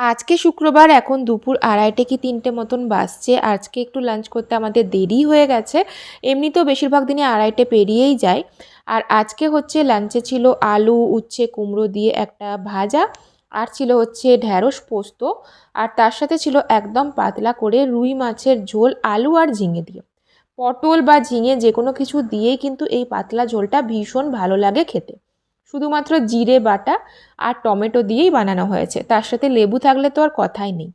আজকে শুক্রবার, এখন দুপুর আড়াইটে কি তিনটে মতন বাসছে আজকে একটু লাঞ্চ করতে আমাদের দেরি হয়ে গেছে। এমনিতেও বেশিরভাগ দিনই আড়াইটে পেরিয়েই যায়। আর আজকে হচ্ছে লাঞ্চে ছিল আলু, উচ্ছে, কুমড়ো দিয়ে একটা ভাজা। আর ছিল হচ্ছে ঢ্যাঁড়স পোস্ত। আর তার সাথে ছিল একদম পাতলা করে রুই মাছের ঝোল, আলু আর ঝিঙে দিয়ে। পটল বা ঝিঙে যে কোনো কিছু দিয়েই কিন্তু এই পাতলা ঝোলটা ভীষণ ভালো লাগে খেতে। শুধুমাত্র জিরে, বাটা আর টমেটো দিয়েই বানানো হয়েছে। তার সাথে লেবু থাকলে তো আর কথাই নেই।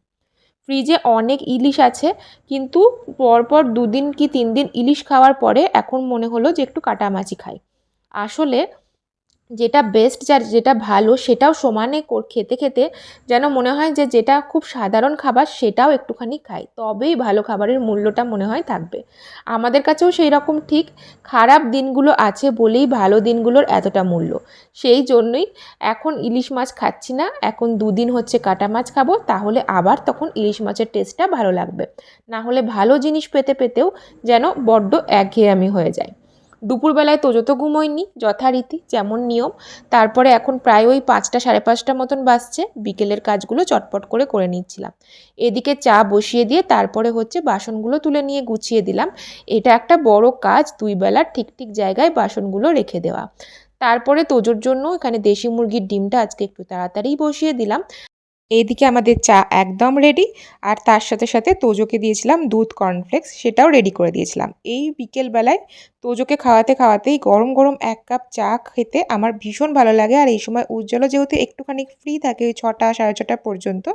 ফ্রিজে অনেক ইলিশ আছে, কিন্তু পরপর দুদিন কি তিন দিন ইলিশ খাওয়ার পরে এখন মনে হলো যে একটু কাটামাছি খাই। আসলে যেটা বেস্ট যার যেটা ভালো, সেটাও সমানে খেতে খেতে যেন মনে হয় যে যেটা খুব সাধারণ খাবার, সেটাও একটুখানি খাই। তবেই ভালো খাবারের মূল্যটা মনে হয় থাকবে। আমাদের কাছেও সেই রকম ঠিক। খারাপ দিনগুলো আছে বলেই ভালো দিনগুলোর এতটা মূল্য। সেই জন্যই এখন ইলিশ মাছ খাচ্ছি না। এখন দুদিন হচ্ছে কাটা মাছ খাব। তাহলে আবার তখন ইলিশ মাছের টেস্টটা ভালো লাগবে। না হলে ভালো জিনিস পেতে পেতেও যেন বড্ড একঘেয়েমি হয়ে যায়। দুপুরবেলায় তোজো তো ঘুমোয়নি যথারীতি যেমন নিয়ম। তারপরে এখন প্রায় ওই পাঁচটা সাড়ে পাঁচটা মতন বাজছে। বিকেলের কাজগুলো চটপট করে করে নিচ্ছিলাম। এদিকে চা বসিয়ে দিয়ে তারপরে হচ্ছে বাসনগুলো তুলে নিয়ে গুছিয়ে দিলাম। এটা একটা বড় কাজ, দুই বেলার ঠিক ঠিক জায়গায় বাসনগুলো রেখে দেওয়া। তারপরে তোজোর জন্য এখানে দেশি মুরগির ডিমটা আজকে একটু তাড়াতাড়ি বসিয়ে দিলাম। এইদিকে আমাদের চা একদম রেডি আর তার সাথে সাথে তোজোকে দিয়েছিলাম দুধ কর্নফ্লেক্স সেটাও রেডি করে দিয়েছিলাম। এই বিকেলবেলায় তোজোকে খাওয়াতে খাওয়াতেই গরম গরম এক কাপ চা খেতে আমার ভীষণ ভালো লাগে, আর এই সময় উজ্জ্বলও যেহেতু একটুখানি ফ্রি থাকে ওই ছটা, সাড়ে ছটা পর্যন্ত,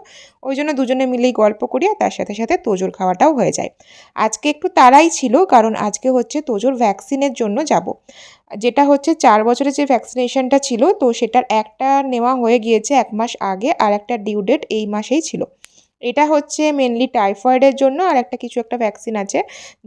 ওই জন্য দুজনে মিলেই গল্প করি, আর তার সাথে সাথে তোজোর খাওয়াটাও হয়ে যায়। আজকে একটু তাড়াই ছিল, কারণ আজকে হচ্ছে তোজোর ভ্যাকসিনের জন্য যাব। যেটা হচ্ছে চার বছরের যে ভ্যাকসিনেশনটা ছিল, তো সেটার একটা নেওয়া হয়ে গিয়েছে এক মাস আগে, আর একটা ডিউ ডেট এই মাসেই ছিল। এটা হচ্ছে মেনলি টাইফয়েডের জন্য আর একটা কিছু একটা ভ্যাকসিন আছে,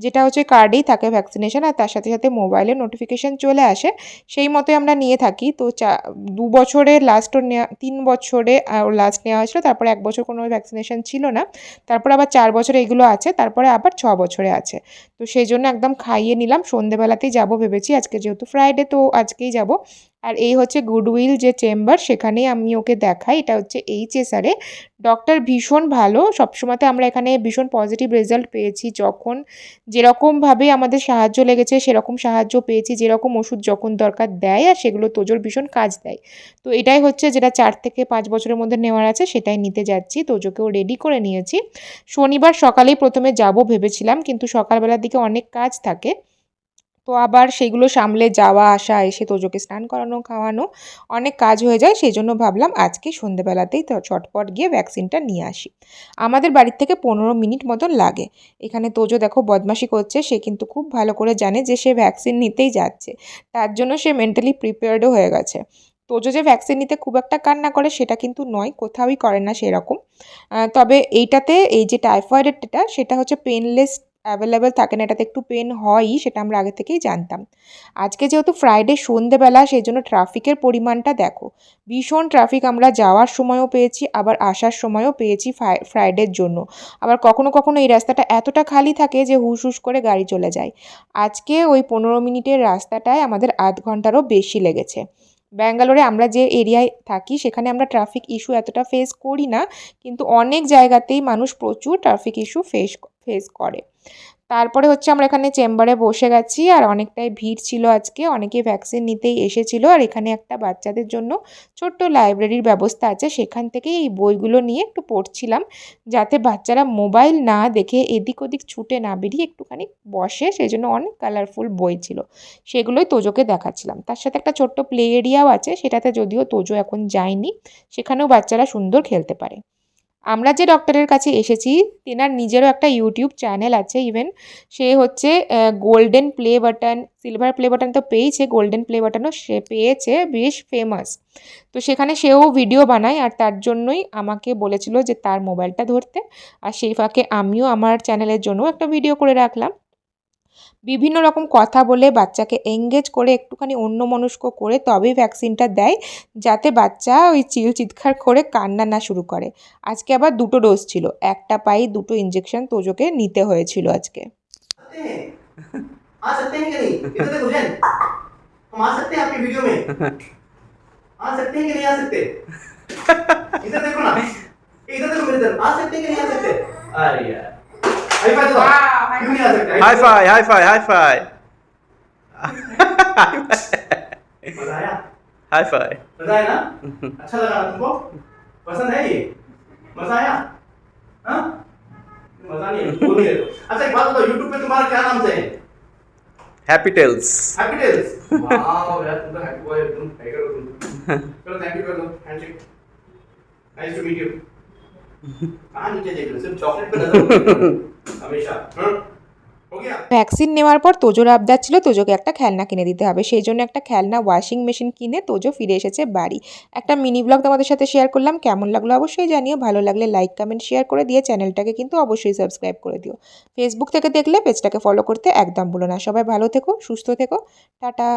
যেটা হচ্ছে কার্ডেই থাকে ভ্যাকসিনেশন আর তার সাথে সাথে মোবাইলে নোটিফিকেশান চলে আসে। সেই মতোই আমরা নিয়ে থাকি। তো চা, দু বছরে লাস্ট ওর নেওয়া তিন বছরে লাস্ট নেওয়া হয়েছিল, তারপরে এক বছর কোনো ভ্যাকসিনেশন ছিল না। তারপরে আবার চার বছরে এগুলো আছে, তারপরে আবার ছ বছরে আছে। তো সেই জন্য একদম খাইয়ে নিলাম। সন্ধেবেলাতেই যাব ভেবেছি, আজকে যেহেতু ফ্রাইডে তো আজকেই যাব। আর এই হচ্ছে গুডউইল যে চেম্বার, সেখানেই আমি ওকে দেখাই। এটা হচ্ছে এইচএসআরে ডক্টর ভীষণ ভালো। সবসময়তে আমরা এখানে ভীষণ পজিটিভ রেজাল্ট পেয়েছি। যখন যেরকমভাবে আমাদের সাহায্য লেগেছে, সেরকম সাহায্য পেয়েছি। যেরকম ওষুধ যখন দরকার দেয় আর সেগুলো তোজোর ভীষণ কাজ দেয়। তো এটাই হচ্ছে যেটা চার থেকে পাঁচ বছরের মধ্যে নেওয়ার আছে, সেটাই নিতে যাচ্ছি। তোজোকেও রেডি করে নিয়েছি। শনিবার সকালেই প্রথমে যাব ভেবেছিলাম, কিন্তু সকালবেলার দিকে অনেক কাজ থাকে। তো আবার সেগুলো সামলে যাওয়া, আসা, এসে তোজোকে স্নান করানো, খাওয়ানো অনেক কাজ হয়ে যায়। সেই জন্য ভাবলাম আজকে সন্ধেবেলাতেই তো, চটপট গিয়ে ভ্যাকসিনটা নিয়ে আসি। আমাদের বাড়ির থেকে পনেরো মিনিট মতন লাগে। এখানে তোজো দেখো বদমাশি করছে, সে কিন্তু খুব ভালো করে জানে যে সে ভ্যাকসিন নিতেই যাচ্ছে। তার জন্য সে মেন্টালি প্রিপেয়ার্ডও হয়ে গেছে। তোজো যে ভ্যাকসিন নিতে খুব একটা কান্না করে সেটা কিন্তু নয়, কোথাওই করে না সেরকম। তবে এইটাতে এই যে টাইফয়েডেরটা সেটা হচ্ছে পেনলেস অ্যাভেলেবেল থাকে না, এটাতে একটু পেন হয়ই, সেটা আমরা আগে থেকেই জানতাম। আজকে যেহেতু ফ্রাইডে সন্ধেবেলা সেই জন্য ট্রাফিকের পরিমাণটা দেখো। ভীষণ ট্রাফিক আমরা যাওয়ার সময়ও পেয়েছি, আবার আসার সময়ও পেয়েছি ফ্রাইডের জন্য। আবার কখনো কখনো এই রাস্তাটা এতটা খালি থাকে যে হুস হুস করে গাড়ি চলে যায়। আজকে ওই পনেরো মিনিটের রাস্তাটায় আমাদের আধ ঘন্টারও বেশি লেগেছে। ব্যাঙ্গালোরে আমরা যে এরিয়ায় থাকি, সেখানে আমরা ট্রাফিক ইস্যু এতটা ফেস করি না, কিন্তু অনেক জায়গাতেই মানুষ প্রচুর ট্রাফিক ইস্যু ফেস ফেস করে। তারপরে হচ্ছে আমরা এখানে চেম্বারে বসে গেছি আর অনেকটাই ভিড় ছিল আজকে। অনেকে ভ্যাকসিন নিতেই এসেছিল আর এখানে একটা বাচ্চাদের জন্য ছোট্ট লাইব্রেরির ব্যবস্থা আছে। সেখান থেকেই এই বইগুলো নিয়ে একটু পড়ছিলাম যাতে বাচ্চারা মোবাইল না দেখে এদিক ওদিক ছুটে না বেরিয়ে একটুখানি বসে। সেই জন্য অনেক কালারফুল বই ছিল। সেগুলোই তোজোকে দেখাচ্ছিলাম। তার সাথে একটা ছোট্ট প্লে এরিয়াও আছে। সেটাতে যদিও তোজো এখন যায়নি, সেখানেও বাচ্চারা সুন্দর খেলতে পারে। আমরা যে ডক্টরের কাছে এসেছি, তেনার নিজেরও একটা ইউটিউব চ্যানেল আছে ইভেন সে হচ্ছে golden play button silver play button তো পেয়েছে গোল্ডেন প্লে বাটনও সে পেয়েছে, বেশ ফেমাস তো সেখানে সেও ভিডিও বানায় আর তার জন্যই আমাকে বলেছিল যে তার মোবাইলটা ধরতে, আর সেই ফাঁকে আমিও আমার চ্যানেলের জন্য একটা ভিডিও করে রাখলাম। বিভিন্ন রকম কথা বলে বাচ্চাকে এঙ্গেজ করে একটুখানি অন্যমনস্ক করে তবেই ভ্যাকসিনটা দেয় যাতে বাচ্চা ওই চিল চিৎকার করে কান্না না শুরু করে আজকে আবার দুটো ডোজ ছিল একটা পাই দুটো ইঞ্জেকশন তোজোকে নিতে হয়েছিল আজকে सकते हैं आ सकते हैं कि नहीं इधर देखो जैन हम आ सकते हैं आपकी वीडियो में आ सकते हैं कि नहीं आ सकते इधर five high five high five मज़ा आया हाई फाई मज़ा आया ना अच्छा लगा तुमको? पसंद है ये? मज़ा आया? हाँ? मज़ा नहीं है बोल रहे। अच्छा एक बात बताओ यूट्यूब पे तुम्हारा क्या नाम से है? Happy tales happy tales wow यार तुम तो हैप्पी बॉय तुम टाइगर हो तुम। चलो थैंक यू कर दो handshake nice to meet you कहाँ नीचे देख रहे हो? सिर्फ़ चॉकलेट पे नज़र। हमेशा हाँ? ভ্যাকসিন নেওয়ার পর তোজোর আবদার ছিল তোজোকে একটা খেলনা কিনে দিতে হবে। সেই জন্য একটা খেলনা ওয়াশিং মেশিন কিনে তোজো ফিরে এসেছে বাড়ি। একটা মিনি ব্লগ তোমাদের সাথে শেয়ার করলাম। কেমন লাগল অবশ্যই জানিও। ভালো লাগলে লাইক কমেন্ট শেয়ার করে দিয়ে চ্যানেলটাকে কিন্তু অবশ্যই সাবস্ক্রাইব করে দিও। ফেসবুক থেকে দেখলে পেজটাকে ফলো করতে একদম ভুলো না। সবাই ভালো থেকো, সুস্থ থেকো। টাটা।